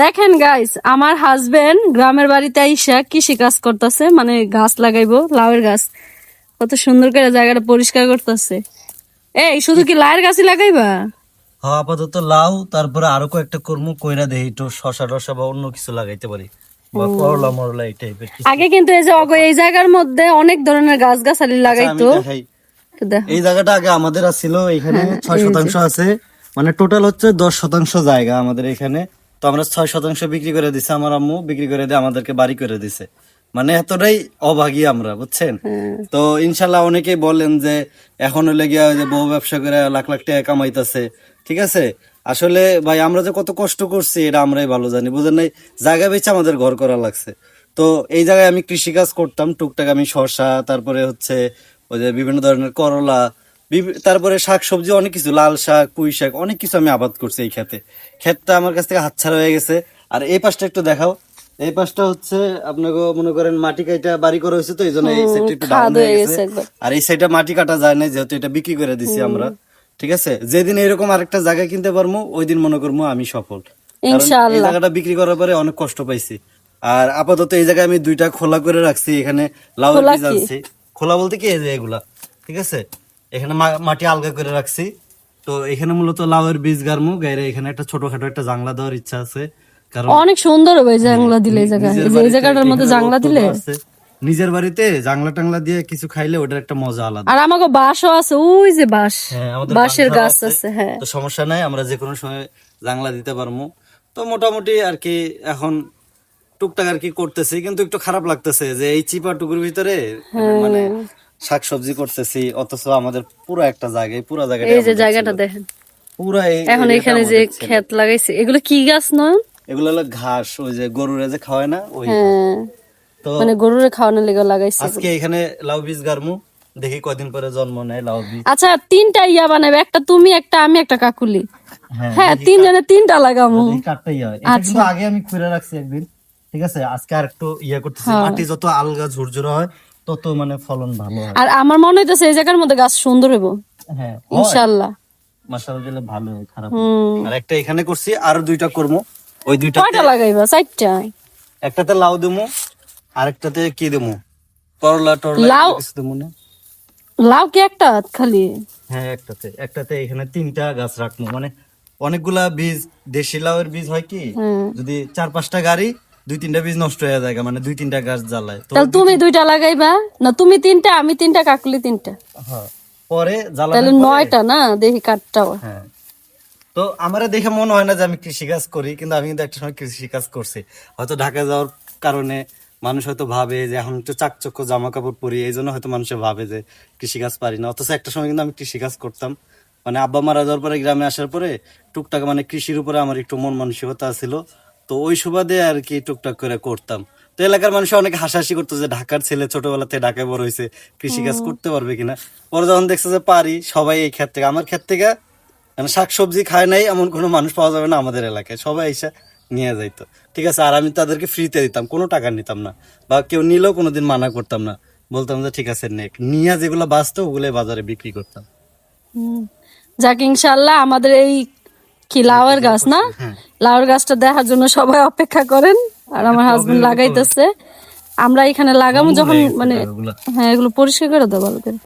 দেখেন গাইস আমার হাজবেন্ড গ্রামের বাড়িতে আইসা কৃষি কাজ করতেছে মানে গাছ লাগাইবো লাউয়ের গাছ। কত সুন্দর করে জায়গাটা পরিষ্কার করতেছে। এই শুধু কি লাউয়ের গাছই লাগাইবা? হ্যাঁ আপাতত লাউ তারপরে আরও কয়েকটা কর্ম কইরা দেই একটু শশা টশা বা অন্য কিছু লাগাইতে পারি। আগে কিন্তু এই যে এই জায়গার মধ্যে অনেক ধরনের গাছ গাছালি আচ্ছা, লাগাইতো। এই জায়গাটা আগে আমাদের ছিল এখানে ছয় শতাংশ আছে। মানে টোটাল হচ্ছে দশ শতাংশ জায়গা আমাদের এখানে। তো আমরা ছয় শতাংশ বিক্রি করে দিছে আমার আম্মু বিক্রি করে দিয়ে আমাদেরকে বাড়ি করে দিছে। মানে এতটাই অভাগী আমরা বুঝছেন? তো ইনশাল্লাহ অনেকেই বলেন যে এখন হলে গিয়া যে বউ ব্যবসা করে লাখ লাখ টাকা কামাইতেছে ঠিক আছে? আসলে ভাই আমরা যে কত কষ্ট করছি এটা আমরাই ভালো জানি বুঝেন নাই? জায়গা বেছে আমাদের ঘর করা লাগছে। তো এই জায়গায় আমি কৃষিকাজ করতাম টুকটাক আমি শসা তারপরে হচ্ছে ওই যে বিভিন্ন ধরনের করলা তারপরে শাক সবজি অনেক কিছু লাল শাক পুঁই শাক অনেক কিছু আমি আবাদ করছি এই ক্ষেতে। ক্ষেতটা আমার কাছ থেকে হাতছাড়া হয়ে গেছে। আর এই পাশটা একটু দেখাও। এই পাশটা হচ্ছে আপনাকে মনে করেন মাটি কাটা বাড়ি করা হয়েছে তো এই জন্য এই সাইডটা একটু ডাউন হয়ে গেছে। আর এই সাইডটা মাটি কাটা যায় না যেহেতু এটা বিক্রি করে দিছি আমরা। ঠিক আছে? যেদিন এরকম আরেকটা জায়গা কিনতে পারব ওই দিন মনে করব আমি সফল। এই জায়গাটা বিক্রি করার পরে অনেক কষ্ট পাইছি। আর আপাতত এই জায়গায় আমি দুইটা খোলা করে রাখছি এখানে লাউ খোলা বীজ আনছি। খোলা বলতে কি? এগুলা। ঠিক আছে? এখানে মাটি আলগা করে রাখছি। তো এখানে মূলত লাউয়ের বীজ গারমু গাইরে এখানে একটা ছোটখাটো একটা জাংলা দেওয়ার ইচ্ছা আছে। কারণ অনেক সুন্দর হবে জাংলা দিলে এই জায়গা এই জায়গাটার মধ্যে জাংলা দিলে? নিজের বাড়িতে জাংলা টাংলা দিয়ে কিছু খাইলে ওটার একটা মজা আলাদা। আর আমাকে বাঁশও আছে ওই যে বাঁশ। হ্যাঁ, বাঁশের গাছ আছে। হ্যাঁ। তো সমস্যা নাই আমরা যে কোনো সময় জাংলা দিতে পারব তো মোটামুটি আর কি এখন টুকটাক আর কি করতেছি কিন্তু একটু খারাপ লাগতেছে যে এই চিপা টুকুর ভিতরে হ্যাঁ। মানে শাক সবজি করতেছি অথচ আমাদের পুরো একটা জায়গা এই পুরো জায়গাটা এই যে জায়গাটা দেখেন। পুরো এখন এখানে যে ক্ষেত লাগাইছে এগুলো কি গাছ নয় এগুলো হলো ঘাস ওই যে গরুরা যে খাওয়ায় না ওই হ্যাঁ। তো মানে গরুরে খাওয়ানোর লেগে লাগাইছে। আজকে এখানে লাউ বীজ গারমু দেখি কয়দিন পরে জন্ম নেয় লাউ বীজ। আচ্ছা তিনটা ইয়া বানাবে একটা তুমি একটা আমি একটা কাকুলি। হ্যাঁ তিনজনে তিনটা লাগামু। হয়। এটা কিন্তু আগে আমি খুঁড়ে রাখছি একদিন ঠিক আছে? আজকে আর একটু ইয়ে করতেছি হ্যাঁ। মাটি যত আলগা ঝুরঝুরা হয় তত মানে ফলন ভালো আর আমার মনে হইতেছে এই জায়গার মধ্যে গাছ সুন্দর হইব। হ্যাঁ ইনশাল্লাহ। মাসাল্লাহ দিলে ভালো হয় খারাপ আর একটা এখানে করছি আর দুইটা করব। ওই দুইটা কয়টা লাগাইবা? চারটা। একটাতে লাউ দেবো আরেকটাতে কি দেবো? করলা টরলা লাউ? দেবো না। লাউ কি একটা খালি? হ্যাঁ একটাতে। একটাতে এখানে তিনটা গাছ রাখব। মানে অনেকগুলা বীজ দেশি লাউয়ের বীজ হয় কি? যদি চার পাঁচটা গাড়ি দুই তিনটা বীজ নষ্ট হয়ে যায় মানে দুই তিনটা গাছ জ্বালায়। তাহলে তুমি দুইটা লাগাইবা? না তুমি তিনটা আমি তিনটা কাকুলি তিনটা। হ্যাঁ, পরে জ্বালানোর তাহলে নয়টা না? দেখি কাঠটাও। হ্যাঁ। তো আমার দেখে মনে হয় না যে আমি কৃষিকাজ করি কিন্তু আমি কিন্তু একটা সময় কৃষিকাজ করছি। হয়তো ঢাকা যাওয়ার কারণে মানুষ হয়তো ভাবে যে এখন একটু চাকচক্য জামা কাপড় পরি এই জন্য হয়তো মানুষে ভাবে যে কৃষিকাজ পারি না। অথচ একটা সময় কিন্তু আমি কৃষিকাজ করতাম। মানে আব্বা মারা যাওয়ার পরে গ্রামে আসার পরে টুকটাক মানে কৃষির উপরে আমার একটু মন মানসিকতা ছিল। তো ওই সুবাদে আর কি টুকটাক করে করতাম। তো এলাকার মানুষ অনেক হাসাহাসি করতো যে ঢাকার ছেলে ছোটবেলা থেকে ঢাকায় বড় হয়েছে কৃষিকাজ করতে পারবে কিনা? পরে যখন দেখছে যে পারি সবাই এই ক্ষেত থেকে আমার ক্ষেত থেকে মানে শাকসবজি খায় নাই এমন কোনো মানুষ পাওয়া যাবে না আমাদের এলাকায়। সবাই এসে নিয়ে যাইতো। ঠিক আছে আর আমি তাদেরকে ফ্রিতে দিতাম কোনো টাকা নিতাম না। বা কেউ নিলেও কোনোদিন মানা করতাম না। বলতাম যে ঠিক আছে নেক। নিয়ে যেগুলো বাঁচতো ওগুলো বাজারে বিক্রি করতাম। যাক ইনশাল্লাহ আমাদের এই কি লাউয়ের গাছ না? হ্যাঁ। লাউয়ের গাছটা দেখার জন্য সবাই অপেক্ষা করেন আর আমার হাজবেন্ড লাগাইতেছে। আমরা এখানে লাগাবো যখন মানে হ্যাঁ এগুলো পরিষ্কার করে দেবো